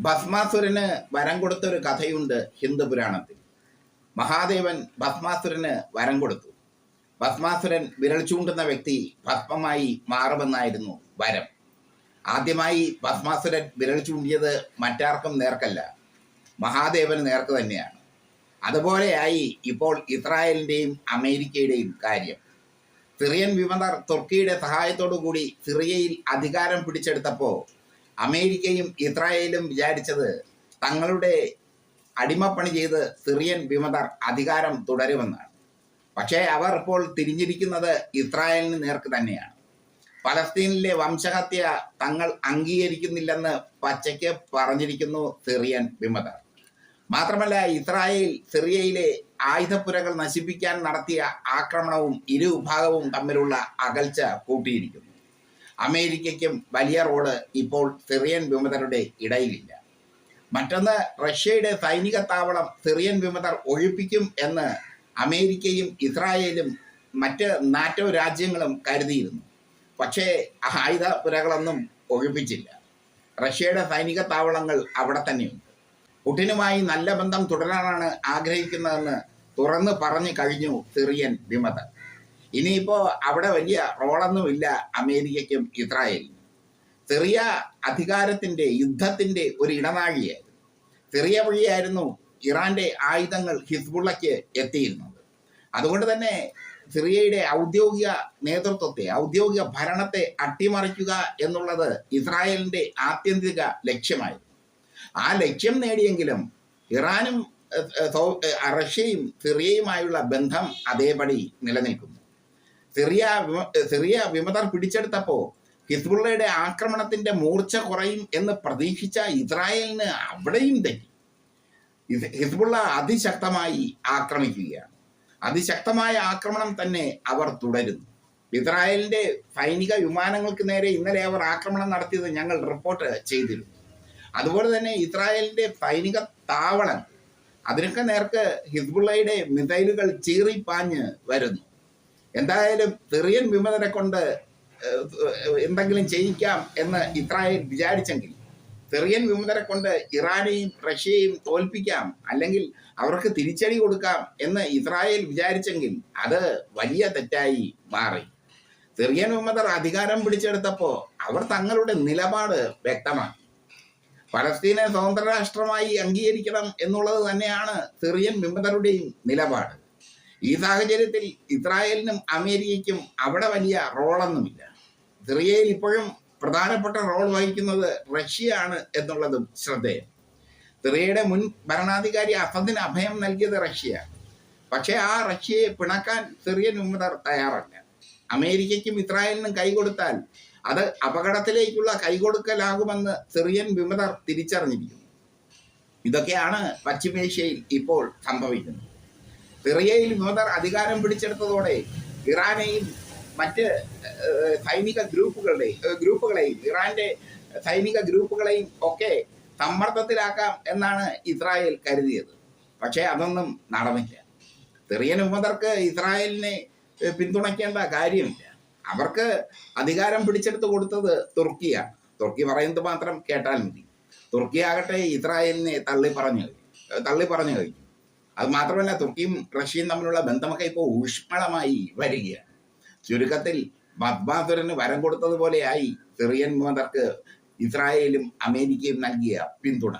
ഭസ്മാസുരന് വരം കൊടുത്ത ഒരു കഥയുണ്ട് ഹിന്ദു പുരാണത്തിൽ. മഹാദേവൻ ഭസ്മാസുരന് വരം കൊടുത്തു. ഭസ്മാസുരൻ വിരൽ ചൂണ്ടുന്ന വ്യക്തി ഭസ്മമായി മാറുമെന്നായിരുന്നു വരം. ആദ്യമായി ഭസ്മാസുരൻ വിരൽ ചൂണ്ടിയത് മറ്റാർക്കും നേർക്കല്ല മഹാദേവന് നേർക്ക് തന്നെയാണ്. അതുപോലെയായി ഇപ്പോൾ ഇസ്രായേലിന്റെയും അമേരിക്കയുടെയും കാര്യം. സിറിയൻ വിമതർ തുർക്കിയുടെ സഹായത്തോടു കൂടി സിറിയയിൽ അധികാരം പിടിച്ചെടുത്തപ്പോൾ അമേരിക്കയും ഇസ്രായേലും വിചാരിച്ചത് തങ്ങളുടെ അടിമപ്പണി ചെയ്ത് സിറിയൻ വിമതർ അധികാരം തുടരുമെന്നാണ്. പക്ഷേ അവർ ഇപ്പോൾ തിരിഞ്ഞിരിക്കുന്നത് ഇസ്രായേലിന് നേർക്ക് തന്നെയാണ്. പലസ്തീനിലെ വംശഹത്യ തങ്ങൾ അംഗീകരിക്കുന്നില്ലെന്ന് പച്ചയ്ക്ക് പറഞ്ഞിരിക്കുന്നു സിറിയൻ വിമതർ. മാത്രമല്ല ഇസ്രായേൽ സിറിയയിലെ ആയുധപ്പുരകൾ നശിപ്പിക്കാൻ നടത്തിയ ആക്രമണവും ഇരുവിഭാഗവും തമ്മിലുള്ള അകൽച്ച കൂട്ടിയിരിക്കുന്നു. അമേരിക്കയ്ക്കും വലിയ റോഡ് ഇപ്പോൾ സിറിയൻ വിമതരുടെ ഇടയിലില്ല. മറ്റൊന്ന് റഷ്യയുടെ സൈനിക താവളം സിറിയൻ വിമതർ ഒഴിപ്പിക്കും എന്ന് അമേരിക്കയും ഇസ്രായേലും മറ്റ് നാറ്റോ രാജ്യങ്ങളും കരുതിയിരുന്നു. പക്ഷേ ആയുധ പുരകളൊന്നും ഒഴിപ്പിച്ചില്ല. റഷ്യയുടെ സൈനിക താവളങ്ങൾ അവിടെ തന്നെയുണ്ട്. പുടിനുമായി നല്ല ബന്ധം തുടരാനാണ് ആഗ്രഹിക്കുന്നതെന്ന് തുറന്ന് പറഞ്ഞു കഴിഞ്ഞു സിറിയൻ വിമതർ. ഇനിയിപ്പോ അവിടെ വലിയ റോളൊന്നുമില്ല അമേരിക്കയ്ക്കും ഇസ്രായേലിനും. സിറിയ അധികാരത്തിന്റെ യുദ്ധത്തിന്റെ ഒരു ഇടനാഴിയായിരുന്നു. സിറിയ വഴിയായിരുന്നു ഇറാന്റെ ആയുധങ്ങൾ ഹിസ്ബുള്ളയ്ക്ക് എത്തിയിരുന്നത്. അതുകൊണ്ട് തന്നെ സിറിയയുടെ ഔദ്യോഗിക നേതൃത്വത്തെ ഔദ്യോഗിക ഭരണത്തെ അട്ടിമറിക്കുക എന്നുള്ളത് ഇസ്രായേലിന്റെ ആത്യന്തിക ലക്ഷ്യമായിരുന്നു. ആ ലക്ഷ്യം നേടിയെങ്കിലും ഇറാനും റഷ്യയും സിറിയയുമായുള്ള ബന്ധം അതേപടി നിലനിൽക്കുന്നു. സിറിയ സിറിയ വിമതർ പിടിച്ചെടുത്തപ്പോൾ ഹിസ്ബുള്ളയുടെ ആക്രമണത്തിന്റെ മൂർച്ച കുറയും എന്ന് പ്രതീക്ഷിച്ച ഇസ്രായേലിന് അവിടെയും തെറ്റി. ഹിസ്ബുള്ള അതിശക്തമായി ആക്രമിക്കുകയാണ്. അതിശക്തമായ ആക്രമണം തന്നെ അവർ തുടരുന്നു. ഇസ്രായേലിന്റെ സൈനിക വിമാനങ്ങൾക്ക് നേരെ ഇന്നലെ അവർ ആക്രമണം നടത്തിയത് ഞങ്ങൾ റിപ്പോർട്ട് ചെയ്തിരുന്നു. അതുപോലെ തന്നെ ഇസ്രായേലിന്റെ സൈനിക താവളം അതിനൊക്കെ നേർക്ക് ഹിസ്ബുള്ളയുടെ മിസൈലുകൾ ചീറിപ്പാഞ്ഞ് വരുന്നു. എന്തായാലും സിറിയൻ വിമതനെ കൊണ്ട് എന്തെങ്കിലും ചെയ്യിക്കാം എന്ന് ഇസ്രായേൽ വിചാരിച്ചെങ്കിൽ സിറിയൻ വിമതരെ കൊണ്ട് ഇറാനെയും റഷ്യയെയും തോൽപ്പിക്കാം അല്ലെങ്കിൽ അവർക്ക് തിരിച്ചടി കൊടുക്കാം എന്ന് ഇസ്രായേൽ വിചാരിച്ചെങ്കിൽ അത് വലിയ തെറ്റായി മാറി. സിറിയൻ വിമതർ അധികാരം പിടിച്ചെടുത്തപ്പോൾ അവർ തങ്ങളുടെ നിലപാട് വ്യക്തമാക്കി. പലസ്തീനെ സ്വതന്ത്ര രാഷ്ട്രമായി അംഗീകരിക്കണം എന്നുള്ളത് തന്നെയാണ് സിറിയൻ വിമതരുടെയും നിലപാട്. ഈ സാഹചര്യത്തിൽ ഇസ്രായേലിനും അമേരിക്കയ്ക്കും അവിടെ വലിയ റോളൊന്നുമില്ല. സിറിയയിൽ ഇപ്പോഴും പ്രധാനപ്പെട്ട റോൾ വഹിക്കുന്നത് റഷ്യ ആണ് എന്നുള്ളതും ശ്രദ്ധേയം. സിറിയയുടെ മുൻ ഭരണാധികാരി അസദിന് അഭയം നൽകിയത് റഷ്യയാണ്. പക്ഷേ ആ റഷ്യയെ പിണക്കാൻ സിറിയൻ വിമതർ തയ്യാറല്ല. അമേരിക്കയ്ക്കും ഇസ്രായേലിനും കൈകൊടുത്താൽ അത് അപകടത്തിലേക്കുള്ള കൈകൊടുക്കലാകുമെന്ന് സിറിയൻ വിമതർ തിരിച്ചറിഞ്ഞിരിക്കുന്നു. ഇതൊക്കെയാണ് പശ്ചിമേഷ്യയിൽ ഇപ്പോൾ സംഭവിക്കുന്നത്. സിറിയയിൽ വിമതർ അധികാരം പിടിച്ചെടുത്തതോടെ ഇറാനെയും മറ്റ് സൈനിക ഗ്രൂപ്പുകളുടെയും ഗ്രൂപ്പുകളെയും ഇറാന്റെ സൈനിക ഗ്രൂപ്പുകളെയും ഒക്കെ സമ്മർദ്ദത്തിലാക്കാം എന്നാണ് ഇസ്രായേൽ കരുതിയത്. പക്ഷേ അതൊന്നും നടന്നില്ല. സിറിയൻ വിമതർക്ക് ഇസ്രായേലിനെ പിന്തുണയ്ക്കേണ്ട കാര്യമില്ല. അവർക്ക് അധികാരം പിടിച്ചെടുത്ത് കൊടുത്തത് തുർക്കിയാണ്. തുർക്കി പറയുന്നത് മാത്രം കേട്ടാൽ മതി. തുർക്കി ആകട്ടെ ഇസ്രായേലിനെ തള്ളി പറഞ്ഞു തള്ളി പറഞ്ഞു കഴിഞ്ഞു. അത് മാത്രമല്ല തുർക്കിയും റഷ്യയും തമ്മിലുള്ള ബന്ധമൊക്കെ ഇപ്പോൾ ഊഷ്മളമായി വരികയാണ്. ചുരുക്കത്തിൽ ബദ്മാസുരന് വരം കൊടുത്തതുപോലെയായി സിറിയൻ മോദർക്ക് ഇസ്രായേലും അമേരിക്കയും നൽകിയ പിന്തുണ.